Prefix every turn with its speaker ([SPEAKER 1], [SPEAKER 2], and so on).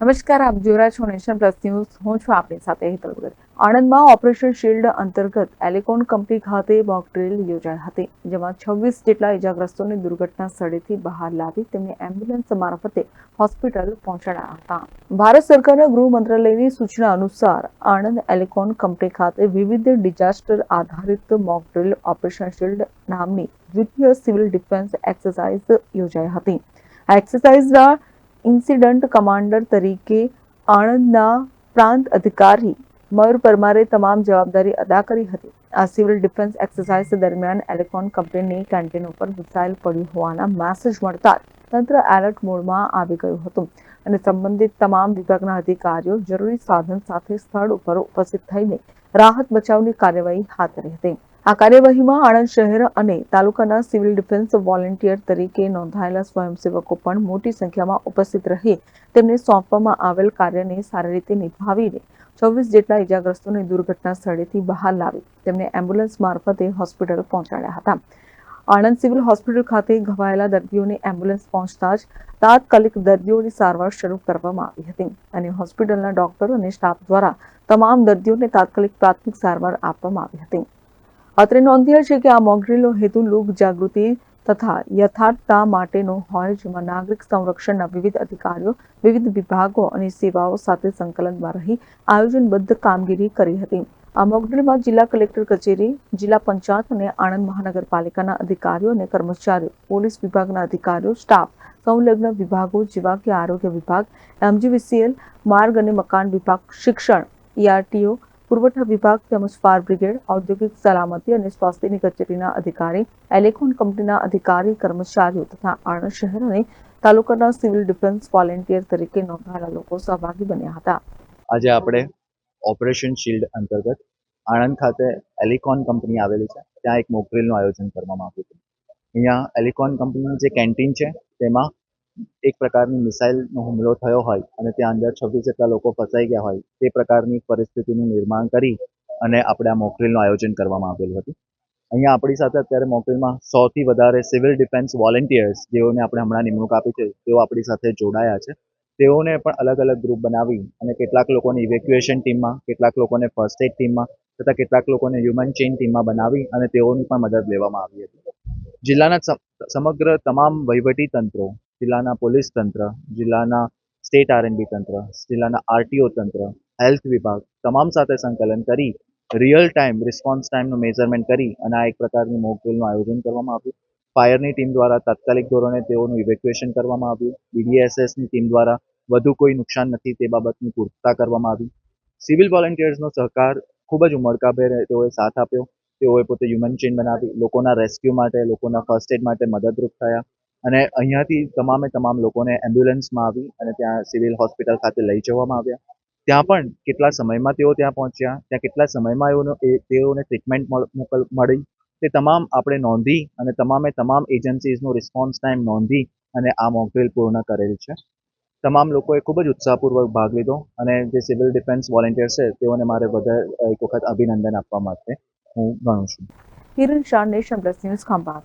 [SPEAKER 1] નમસ્કાર, આપ જોઈ રહ્યા છો નેશન પ્લસ ન્યૂઝ. હું છું આપની સાથે હેતલ ભગત. આણંદમાં ઓપરેશન શિલ્ડ અંતર્ગત એલિકોન કંપની ખાતે મોક ડ્રિલ યોજાઈ હતી, જેમાં છવ્વીસ જેટલા ઇજાગ્રસ્તોને દુર્ઘટના સ્થળેથી બહાર લાવી તેમને એમ્બ્યુલન્સ મારફતે હોસ્પિટલ પહોંચાડ્યા હતા. ભારત સરકારના ગૃહ મંત્રાલયની સૂચના અનુસાર, આણંદ એલિકોન કંપની ખાતે વિવિધ ડિઝાસ્ટર આધારિત મોક ડ્રિલ ઓપરેશન શિલ્ડ નામની દ્વિતીય સિવિલ ડિફેન્સ એક્સરસાઇઝ યોજાઈ હતી. આ એક્સરસાઇઝના ઇન્સિડન્ટ કમાન્ડર તરીકે આણંદના પ્રાંત અધિકારી મયુર પરમારે તમામ જવાબદારી અદા કરી હતી. આ સિવિલ ડિફેન્સ એક્સરસાઇઝ દરમિયાન એલેકોન કંપનીની કેન્ટીન ઉપર મિસાઇલ પડ્યું હોવાના મેસેજ મળતા તંત્ર એલર્ટ મોડમાં આવી ગયું હતું અને સંબંધિત તમામ વિભાગના અધિકારીઓ જરૂરી સાધન સાથે સ્થળ ઉપર ઉપસ્થિત થઈને રાહત બચાવની કાર્યવાહી હાથ ધરી હતી. આ કાર્યવાહીમાં આણંદ શહેર અને તાલુકાના સિવિલ ડિફેન્સ વોલેન્ટિયર તરીકે નોંધાયેલા સ્વયંસેવકો પણ મોટી સંખ્યામાં ઉપસ્થિત રહી તેમને સોંપવામાં આવેલ કાર્યને સારી રીતે નિભાવીને છવ્વીસ જેટલા ઇજાગ્રસ્તોને દુર્ઘટના સ્થળેથી બહાર લાવી તેમને એમ્બ્યુલન્સ મારફતે હોસ્પિટલ પહોંચાડ્યા હતા. આણંદ સિવિલ હોસ્પિટલ ખાતે ઘવાયેલા દર્દીઓને એમ્બ્યુલન્સ પહોંચતા જ તાત્કાલિક દર્દીઓની સારવાર શરૂ કરવામાં આવી હતી અને હોસ્પિટલના ડોક્ટરો અને સ્ટાફ દ્વારા તમામ દર્દીઓને તાત્કાલિક પ્રાથમિક સારવાર આપવામાં આવી હતી. અત્રે નોંધ્ય છે કે આ મોકડ્રીલનો હેતુ લોક જાગૃતિ તથા યથાર્થતા માટેનો હોય, જેમાં નાગરિક સંરક્ષણના વિવિધ અધિકારીઓ, વિવિધ વિભાગો અને સેવાઓ સાથે સંકલનમાં રહી આયોજનબદ્ધ કામગીરી કરી હતી. આ મોકડ્રીલમાં જિલ્લા કલેક્ટર કચેરી, જિલ્લા પંચાયત અને આણંદ મહાનગરપાલિકાના અધિકારીઓ અને કર્મચારીઓ, પોલીસ વિભાગના અધિકારીઓ, સ્ટાફ, સંલગ્ન વિભાગો જેવા કે આરોગ્ય વિભાગ, એમજીવીસીએલ, માર્ગ અને મકાન વિભાગ, શિક્ષણ, ઈઆરટીઓ પુરવઠા વિભાગ તેમજ ફાયર બ્રિગેડ, ઔદ્યોગિક સલામતી અને સ્વાસ્થ્યની કચેરીના અધિકારી, એલેકોન કંપનીના અધિકારી, કર્મચારીઓ તથા આણંદ શહેર અને તાલુકાના સિવિલ ડિફેન્સ વોલેન્ટિયર તરીકે નોંધાયેલા લોકો સહભાગી બન્યા હતા.
[SPEAKER 2] આજે આપણે ઓપરેશન શિલ્ડ અંતર્ગત આણંદ ખાતે એલિકોન કંપની આવેલી છે. ત્યાં એક મોકડ્રીલનું આયોજન કરવામાં આવ્યું હતું. અહીંયા એલિકોન કંપનીની જે કેન્ટીન છે, તેમાં એક પ્રકારની મિસાઇલનો હુમલો થયો હોય અને ત્યાં અંદર છવ્વીસ જેટલા લોકો ફસાઈ ગયા હોય, તે પ્રકારની પરિસ્થિતિનું નિર્માણ કરી અને આપણે આ મોકડ્રીલનું આયોજન કરવામાં આવેલું હતું. અહીંયા આપણી સાથે અત્યારે મોકડ્રીલમાં સૌથી વધારે સિવિલ ડિફેન્સ વોલેન્ટિયર્સ, જેઓને આપણે હમણાં નિમણૂક આપી છે, તેઓ આપણી સાથે જોડાયા છે. તેઓને પણ અલગ અલગ ગ્રુપ બનાવી અને કેટલાક લોકોને ઇવેક્યુએશન ટીમમાં કેટલાક લોકોને ફર્સ્ટ એડ ટીમમાં તથા કેટલાક લોકોને હ્યુમન ચેઇન ટીમમાં બનાવી અને તેઓની પણ મદદ લેવામાં આવી હતી. જિલ્લાના સમ- સમગ્ર તમામ વહીવટી તંત્રો જિલ્લાના પોલીસ તંત્ર, જિલ્લાના સ્ટેટ આરએનબી તંત્ર, જિલ્લાના આરટીઓ તંત્ર, હેલ્થ વિભાગ તમામ સાથે સંકલન કરી રિયલ ટાઈમ રિસ્પોન્સ ટાઈમનું મેઝરમેન્ટ કરી અને આ એક પ્રકારની મોકડ્રીલનું આયોજન કરવામાં આવ્યું. ફાયરની ટીમ દ્વારા તાત્કાલિક ધોરણે તેઓનું ઇવેક્યુએશન કરવામાં આવ્યું. બીડીએસએસની ટીમ દ્વારા વધુ કોઈ નુકસાન નથી તે બાબતની પૂર્તતા કરવામાં આવી. સિવિલ વોલેન્ટિયર્સનો સહકાર ખૂબ જ ઉમળકાભેર તેઓએ સાથ આપ્યો. તેઓએ પોતે હ્યુમન ચેન બનાવી, લોકોના રેસ્ક્યુ માટે, લોકોના ફર્સ્ટ એડ માટે મદદરૂપ થયા. અને અહીંયાથી તમામે તમામ લોકોને એમ્બ્યુલન્સમાં આવી અને ત્યાં સિવિલ હોસ્પિટલ ખાતે લઈ જવામાં આવ્યા. ત્યાં પણ કેટલા સમયમાં તેઓ ત્યાં પહોંચ્યા, ત્યાં કેટલા સમયમાં એઓનો એ, તેઓને ટ્રીટમેન્ટ મળી તે તમામ આપણે નોંધી અને તમામે તમામ એજન્સીઝનો રિસ્પોન્સ ટાઈમ નોંધી અને આ મોકડ્રીલ પૂર્ણ કરેલ છે. તમામ લોકોએ ખૂબ જ ઉત્સાહપૂર્વક ભાગ લીધો અને જે સિવિલ ડિફેન્સ વોલેન્ટિયર છે, તેઓને મારે વધારે એક વખત અભિનંદન આપવા માટે હું ગણું છું.
[SPEAKER 1] Kiran Shah nation plus news Khambhat.